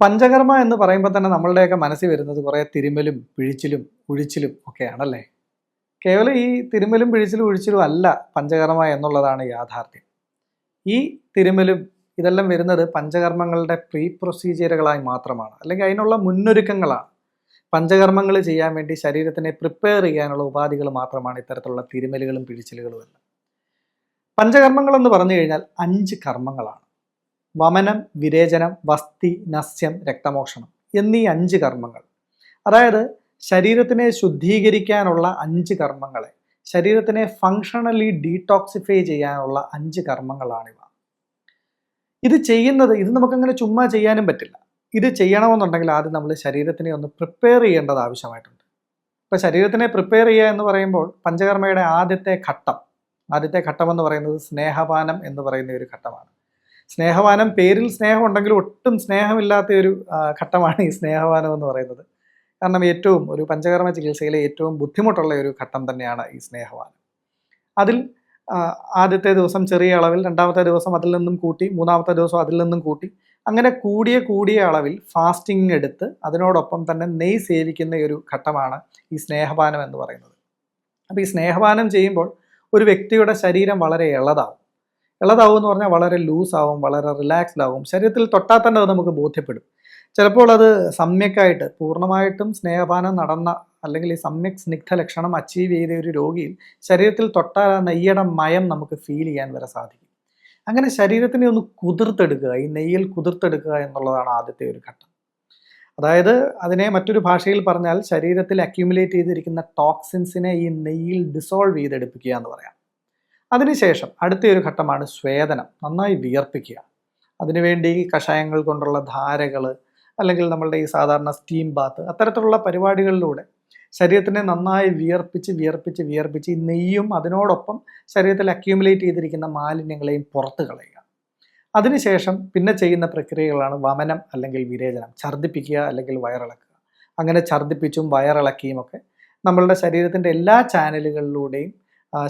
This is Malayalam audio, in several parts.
പഞ്ചകർമ്മ എന്ന് പറയുമ്പോൾ തന്നെ നമ്മളുടെയൊക്കെ മനസ്സിൽ വരുന്നത് കുറേ തിരുമലും പിഴിച്ചിലും ഉഴിച്ചിലും ഒക്കെയാണല്ലേ? കേവലം ഈ തിരുമലും പിഴിച്ചിലും ഉഴിച്ചിലും അല്ല പഞ്ചകർമ്മ എന്നുള്ളതാണ് യാഥാർത്ഥ്യം. ഈ തിരുമലും ഇതെല്ലാം വരുന്നത് പഞ്ചകർമ്മങ്ങളുടെ പ്രീ പ്രൊസീജിയറുകളായി മാത്രമാണ്. അല്ലെങ്കിൽ അതിനുള്ള മുന്നൊരുക്കങ്ങളാണ്. പഞ്ചകർമ്മങ്ങൾ ചെയ്യാൻ വേണ്ടി ശരീരത്തിനെ പ്രിപ്പയർ ചെയ്യാനുള്ള ഉപാധികൾ മാത്രമാണ് ഇത്തരത്തിലുള്ള തിരുമലുകളും പിഴിച്ചിലുകളും എല്ലാം. പഞ്ചകർമ്മങ്ങൾ എന്ന് പറഞ്ഞു കഴിഞ്ഞാൽ അഞ്ച് കർമ്മങ്ങളാണ്. വമനം വിരേചനം വസ്തി നസ്യം രക്തമോക്ഷണം എന്നീ അഞ്ച് കർമ്മങ്ങൾ. അതായത് ശരീരത്തിനെ ശുദ്ധീകരിക്കാനുള്ള അഞ്ച് കർമ്മങ്ങളെ ശരീരത്തിനെ ഫങ്ഷണലി ഡീടോക്സിഫൈ ചെയ്യാനുള്ള അഞ്ച് കർമ്മങ്ങളാണിവ. ഇത് ചെയ്യുന്നത് ഇത് നമുക്കങ്ങനെ ചുമ്മാ ചെയ്യാനും പറ്റില്ല. ഇത് ചെയ്യണമെന്നുണ്ടെങ്കിൽ ആദ്യം നമ്മൾ ശരീരത്തിനെ ഒന്ന് പ്രിപ്പയർ ചെയ്യേണ്ടത് ആവശ്യമായിട്ടുണ്ട്. ഇപ്പോൾ ശരീരത്തിനെ പ്രിപ്പയർ ചെയ്യുക എന്ന് പറയുമ്പോൾ പഞ്ചകർമ്മയുടെ ആദ്യത്തെ ഘട്ടം ആദ്യത്തെ ഘട്ടം എന്ന് പറയുന്നത് സ്നേഹപാനം എന്ന് പറയുന്ന ഒരു ഘട്ടമാണ്. സ്നേഹപാനം പേരിൽ സ്നേഹം ഉണ്ടെങ്കിലും ഒട്ടും സ്നേഹമില്ലാത്ത ഒരു ഘട്ടമാണ് ഈ സ്നേഹവാനം എന്ന് പറയുന്നത്. കാരണം ഏറ്റവും ഒരു പഞ്ചകർമ്മ ചികിത്സയിലെ ഏറ്റവും ബുദ്ധിമുട്ടുള്ള ഒരു ഘട്ടം തന്നെയാണ് ഈ സ്നേഹവാനം. അതിൽ ആദ്യത്തെ ദിവസം ചെറിയ അളവിൽ രണ്ടാമത്തെ ദിവസം അതിൽ നിന്നും കൂട്ടി മൂന്നാമത്തെ ദിവസം അതിൽ നിന്നും കൂട്ടി അങ്ങനെ കൂടിയ കൂടിയ അളവിൽ ഫാസ്റ്റിംഗ് എടുത്ത് അതിനോടൊപ്പം തന്നെ നെയ് സേവിക്കുന്ന ഒരു ഘട്ടമാണ് ഈ സ്നേഹപാനം എന്ന് പറയുന്നത്. അപ്പോൾ ഈ സ്നേഹപാനം ചെയ്യുമ്പോൾ ഒരു വ്യക്തിയുടെ ശരീരം വളരെ ഇളതാവും. ഇളതാവും എന്ന് പറഞ്ഞാൽ വളരെ ലൂസ് ആവും വളരെ റിലാക്സ്ഡ് ആവും. ശരീരത്തിൽ തൊട്ടാൽ തന്നെ അത് നമുക്ക് ബോധ്യപ്പെടും. ചിലപ്പോൾ അത് സമ്യക്കായിട്ട് പൂർണമായിട്ടും സ്നേഹപാനം നടന്ന അല്ലെങ്കിൽ ഈ സമ്യക് സ്നിഗ്ധ ലക്ഷണം അച്ചീവ് ചെയ്ത ഒരു രോഗിയിൽ ശരീരത്തിൽ തൊട്ടാൽ ആ നെയ്യുടെ മയം നമുക്ക് ഫീൽ ചെയ്യാൻ വരെ സാധിക്കും. അങ്ങനെ ശരീരത്തിനെ ഒന്ന് കുതിർത്തെടുക്കുക ഈ നെയ്യിൽ കുതിർത്തെടുക്കുക എന്നുള്ളതാണ് ആദ്യത്തെ ഒരു ഘട്ടം. അതായത് അതിനെ മറ്റൊരു ഭാഷയിൽ പറഞ്ഞാൽ ശരീരത്തിൽ അക്യുമുലേറ്റ് ചെയ്തിരിക്കുന്ന ടോക്സിൻസിനെ ഈ നെയ്യിൽ ഡിസോൾവ് ചെയ്തെടുപ്പിക്കുക എന്ന് പറയാം. അതിനുശേഷം അടുത്ത ഒരു ഘട്ടമാണ് സ്വേദനം. നന്നായി വിയർപ്പിക്കുക. അതിനുവേണ്ടി കഷായങ്ങൾ കൊണ്ടുള്ള ധാരകൾ അല്ലെങ്കിൽ നമ്മളുടെ ഈ സാധാരണ സ്റ്റീം ബാത്ത് അത്തരത്തിലുള്ള പരിപാടികളിലൂടെ ശരീരത്തിനെ നന്നായി വിയർപ്പിച്ച് വിയർപ്പിച്ച് വിയർപ്പിച്ച് ഈ നെയ്യും അതിനോടൊപ്പം ശരീരത്തിൽ അക്യൂമുലേറ്റ് ചെയ്തിരിക്കുന്ന മാലിന്യങ്ങളെയും പുറത്ത് കളയുക. അതിനുശേഷം പിന്നെ ചെയ്യുന്ന പ്രക്രിയകളാണ് വമനം അല്ലെങ്കിൽ വിരേചനം. ഛർദ്ദിപ്പിക്കുക അല്ലെങ്കിൽ വയറിളക്കുക. അങ്ങനെ ഛർദ്ദിപ്പിച്ചും വയറിളക്കിയും ഒക്കെ നമ്മളുടെ ശരീരത്തിന്റെ എല്ലാ ചാനലുകളിലൂടെയും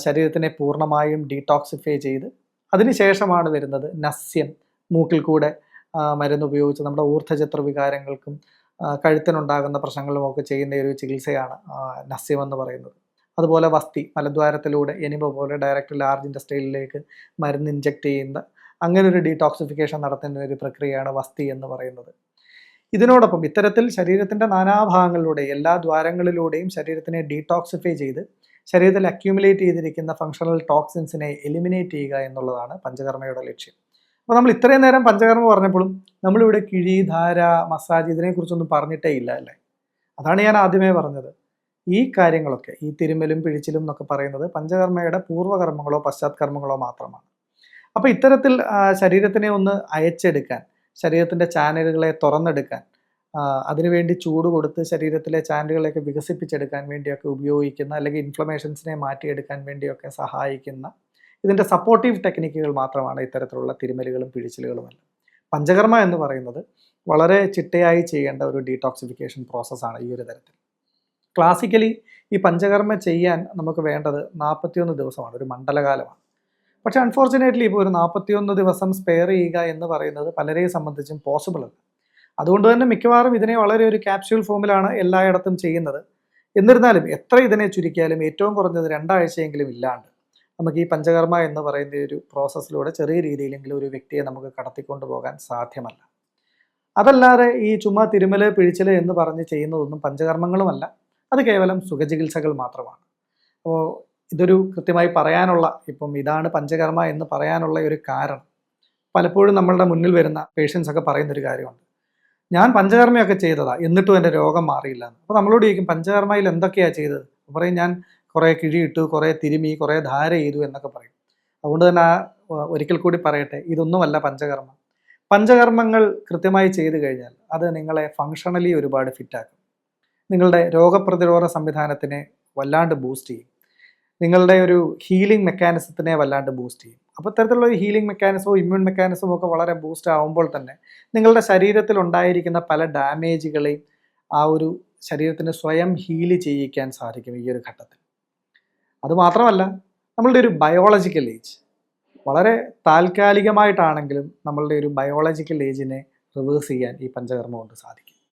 ശരീരത്തിനെ പൂർണമായും ഡീടോക്സിഫൈ ചെയ്ത് അതിനുശേഷമാണ് വരുന്നത് നസ്യം മൂക്കിൽ കൂടെ മരുന്ന് ഉപയോഗിച്ച് നമ്മുടെ ഊർദ്ധചത്ര വികാരങ്ങൾക്കും കഴുത്തിനുണ്ടാകുന്ന കഴുത്തിനുണ്ടാകുന്ന പ്രശ്നങ്ങളുമൊക്കെ ചെയ്യുന്ന ഒരു ചികിത്സയാണ് നസ്യം എന്ന് പറയുന്നത്. അതുപോലെ വസ്തി മലദ്വാരത്തിലൂടെ എനിമ പോലെ ഡയറക്റ്റ് ലാർജ് ഇൻഡസ്ട്രിയിലേക്ക് മരുന്ന് ഇഞ്ചക്ട് ചെയ്യുന്ന അങ്ങനെ ഒരു ഡീടോക്സിഫിക്കേഷൻ നടത്തുന്ന ഒരു പ്രക്രിയയാണ് വസ്തി എന്ന് പറയുന്നത്. ഇതിനോടൊപ്പം ഇത്തരത്തിൽ ശരീരത്തിന്റെ നാനാഭാഗങ്ങളിലൂടെ എല്ലാ ദ്വാരങ്ങളിലൂടെയും ശരീരത്തിനെ ഡീടോക്സിഫൈ ചെയ്ത് ശരീരത്തിൽ അക്യൂമുലേറ്റ് ചെയ്തിരിക്കുന്ന ഫങ്ഷണൽ ടോക്സിൻസിനെ എലിമിനേറ്റ് ചെയ്യുക എന്നുള്ളതാണ് പഞ്ചകർമ്മയുടെ ലക്ഷ്യം. അപ്പോൾ നമ്മൾ ഇത്രയും നേരം പഞ്ചകർമ്മ പറഞ്ഞപ്പോഴും നമ്മളിവിടെ കിഴി ധാര മസാജ് ഇതിനെക്കുറിച്ചൊന്നും പറഞ്ഞിട്ടേ ഇല്ല അല്ലേ? അതാണ് ഞാൻ ആദ്യമേ പറഞ്ഞത്. ഈ കാര്യങ്ങളൊക്കെ ഈ തിരുമലും പിഴിച്ചിലും എന്നൊക്കെ പറയുന്നത് പഞ്ചകർമ്മയുടെ പൂർവകർമ്മങ്ങളോ പശ്ചാത്കർമ്മങ്ങളോ മാത്രമാണ്. അപ്പോൾ ഇത്തരത്തിൽ ശരീരത്തിനെ ഒന്ന് അയച്ചെടുക്കാൻ ശരീരത്തിന്റെ ചാനലുകളെ തുറന്നെടുക്കാൻ അതിനുവേണ്ടി ചൂട് കൊടുത്ത് ശരീരത്തിലെ ചാനലുകളെയൊക്കെ വികസിപ്പിച്ചെടുക്കാൻ വേണ്ടിയൊക്കെ ഉപയോഗിക്കുന്ന അല്ലെങ്കിൽ ഇൻഫ്ലമേഷൻസിനെ മാറ്റിയെടുക്കാൻ വേണ്ടിയൊക്കെ സഹായിക്കുന്ന ഇതിന്റെ സപ്പോർട്ടീവ് ടെക്നിക്കുകൾ മാത്രമാണ് ഇത്തരത്തിലുള്ള തിരുമലുകളും പിഴിച്ചിലുകളുമല്ല. പഞ്ചകർമ്മ എന്ന് പറയുന്നത് വളരെ ചിട്ടയായി ചെയ്യേണ്ട ഒരു ഡീടോക്സിഫിക്കേഷൻ പ്രോസസ്സാണ് ഈ ഒരു തരത്തിൽ. ക്ലാസിക്കലി ഈ പഞ്ചകർമ്മ ചെയ്യാൻ നമുക്ക് വേണ്ടത് നാൽപ്പത്തിയൊന്ന് ദിവസമാണ് ഒരു മണ്ഡലകാലമാണ്. പക്ഷേ അൺഫോർച്ചുനേറ്റ്ലി ഇപ്പോൾ ഒരു നാൽപ്പത്തിയൊന്ന് ദിവസം സ്പെയർ ചെയ്യുക എന്ന് പറയുന്നത് പലരെയും സംബന്ധിച്ചും പോസിബിൾ അല്ല. അതുകൊണ്ട് തന്നെ മിക്കവാറും ഇതിനെ വളരെ ഒരു ക്യാപ്സ്യൂൾ ഫോമിലാണ് എല്ലായിടത്തും ചെയ്യുന്നത്. എന്നിരുന്നാലും എത്ര ഇതിനെ ചുരുക്കിയാലും ഏറ്റവും കുറഞ്ഞത് രണ്ടാഴ്ചയെങ്കിലും ഇല്ലാണ്ട് നമുക്ക് ഈ പഞ്ചകർമ്മ എന്ന് പറയുന്ന ഒരു പ്രോസസ്സിലൂടെ ചെറിയ രീതിയിലെങ്കിലും ഒരു വ്യക്തിയെ നമുക്ക് കടത്തിക്കൊണ്ടു പോകാൻ സാധ്യമല്ല. അതല്ലാതെ ഈ ചുമ്മാ തിരുമൽ പിഴിച്ചൽ എന്ന് പറഞ്ഞ് ചെയ്യുന്നതൊന്നും പഞ്ചകർമ്മങ്ങളുമല്ല. അത് കേവലം സുഖചികിത്സകൾ മാത്രമാണ്. അപ്പോൾ ഇതൊരു കൃത്യമായി പറയാനുള്ള ഇപ്പം ഇതാണ് പഞ്ചകർമ്മ എന്ന് പറയാനുള്ള ഒരു കാരണം. പലപ്പോഴും നമ്മളുടെ മുന്നിൽ വരുന്ന പേഷ്യൻസ് ഒക്കെ പറയുന്ന ഒരു കാര്യമുണ്ട്. ഞാൻ പഞ്ചകർമ്മയൊക്കെ ചെയ്തതാ എന്നിട്ടും എന്റെ രോഗം മാറിയില്ല അപ്പോൾ നമ്മളോട് ചോദിക്കും പഞ്ചകർമ്മയിൽ എന്തൊക്കെയാണ് ചെയ്തത്? പറയും ഞാൻ കുറേ കിഴിയിട്ടു കുറേ തിരുമി കുറേ ധാര ചെയ്തു എന്നൊക്കെ പറയും. അതുകൊണ്ട് തന്നെ ഒരിക്കൽ കൂടി പറയട്ടെ ഇതൊന്നുമല്ല പഞ്ചകർമ്മ. പഞ്ചകർമ്മങ്ങൾ കൃത്യമായി ചെയ്തു കഴിഞ്ഞാൽ അത് നിങ്ങളെ ഫങ്ഷണലി ഒരുപാട് ഫിറ്റാക്കും നിങ്ങളുടെ രോഗപ്രതിരോധ സംവിധാനത്തിനെ വല്ലാണ്ട് ബൂസ്റ്റ് ചെയ്യും. നിങ്ങളുടെ ഒരു ഹീലിംഗ് മെക്കാനിസത്തിനെ വല്ലാണ്ട് ബൂസ്റ്റ് ചെയ്യും. അപ്പോൾ ഇത്തരത്തിലുള്ള ഒരു ഹീലിംഗ് മെക്കാനിസമോ ഇമ്മ്യൂൺ മെക്കാനിസമോ ഒക്കെ വളരെ ബൂസ്റ്റ് ആവുമ്പോൾ തന്നെ നിങ്ങളുടെ ശരീരത്തിൽ ഉണ്ടായിരിക്കുന്ന പല ഡാമേജുകളെയും ആ ഒരു ശരീരത്തിന് സ്വയം ഹീൽ ചെയ്യിക്കാൻ സാധിക്കും ഈ ഒരു ഘട്ടത്തിൽ. അതുമാത്രമല്ല നമ്മളുടെ ഒരു ബയോളജിക്കൽ ഏജ് വളരെ താൽക്കാലികമായിട്ടാണെങ്കിലും നമ്മളുടെ ഒരു ബയോളജിക്കൽ ഏജിനെ റിവേഴ്സ് ചെയ്യാൻ ഈ പഞ്ചകർമ്മം കൊണ്ട് സാധിക്കും.